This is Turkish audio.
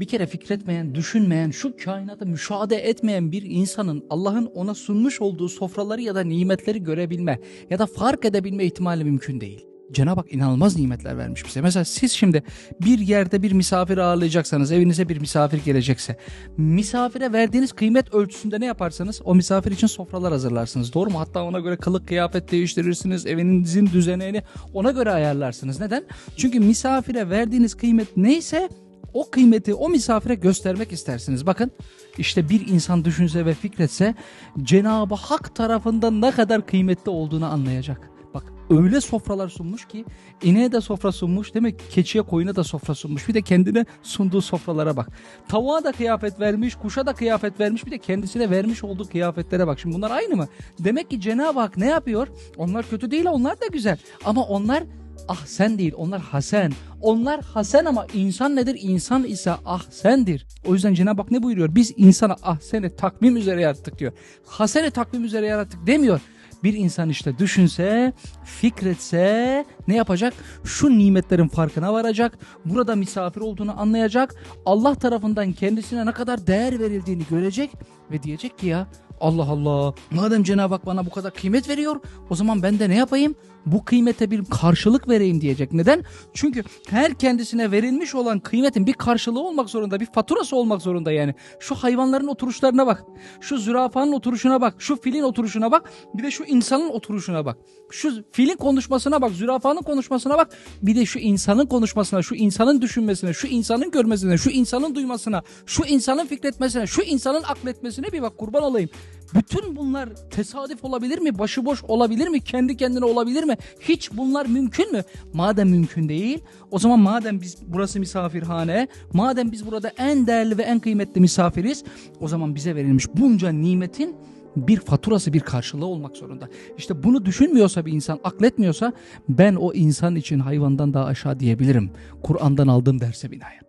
bir kere fikretmeyen, düşünmeyen, şu kainatı müşahede etmeyen bir insanın Allah'ın ona sunmuş olduğu sofraları ya da nimetleri görebilme ya da fark edebilme ihtimali mümkün değil. Cenab-ı Hak inanılmaz nimetler vermiş bize. Mesela siz şimdi bir yerde bir misafir ağırlayacaksanız, evinize bir misafir gelecekse, misafire verdiğiniz kıymet ölçüsünde ne yaparsanız o misafir için sofralar hazırlarsınız. Doğru mu? Hatta ona göre kılık kıyafet değiştirirsiniz, evinizin düzenini ona göre ayarlarsınız. Neden? Çünkü misafire verdiğiniz kıymet neyse o kıymeti o misafire göstermek istersiniz. Bakın işte bir insan düşünse ve fikretse Cenab-ı Hak tarafından ne kadar kıymetli olduğunu anlayacak. Bak öyle sofralar sunmuş ki ineğe de sofra sunmuş demek ki keçiye koyuna da sofra sunmuş. Bir de kendine sunduğu sofralara bak. Tavuğa da kıyafet vermiş, kuşa da kıyafet vermiş bir de kendisine vermiş olduğu kıyafetlere bak. Şimdi bunlar aynı mı? Demek ki Cenab-ı Hak ne yapıyor? Onlar kötü değil onlar da güzel. Ama onlar ah sen değil onlar hasen. Onlar hasen ama insan nedir? İnsan ise ah sendir. O yüzden Cenab-ı Hak ne buyuruyor? Biz insana ah seni takvim üzere yarattık diyor. Hasene takvim üzere yarattık demiyor. Bir insan işte düşünse, fikretse ne yapacak? Şu nimetlerin farkına varacak. Burada misafir olduğunu anlayacak. Allah tarafından kendisine ne kadar değer verildiğini görecek ve diyecek ki ya Allah Allah madem Cenab-ı Hak bana bu kadar kıymet veriyor o zaman ben de ne yapayım? Bu kıymete bir karşılık vereyim diyecek. Neden? Çünkü her kendisine verilmiş olan kıymetin bir karşılığı olmak zorunda, bir faturası olmak zorunda yani. Şu hayvanların oturuşlarına bak. Şu zürafanın oturuşuna bak. Şu filin oturuşuna bak. Bir de şu insanın oturuşuna bak. Şu filin konuşmasına bak. Zürafanın konuşmasına bak. Bir de şu insanın konuşmasına, şu insanın düşünmesine, şu insanın görmesine, şu insanın duymasına, şu insanın fikretmesine, şu insanın akletmesine bir bak kurban olayım. Bütün bunlar tesadüf olabilir mi? Başıboş olabilir mi? Kendi kendine olabilir mi? Hiç bunlar mümkün mü? Madem mümkün değil, o zaman madem biz burası misafirhane, madem biz burada en değerli ve en kıymetli misafiriz, o zaman bize verilmiş bunca nimetin bir faturası, bir karşılığı olmak zorunda. İşte bunu düşünmüyorsa bir insan, akletmiyorsa ben o insan için hayvandan daha aşağı diyebilirim. Kur'an'dan aldığım derse binaen.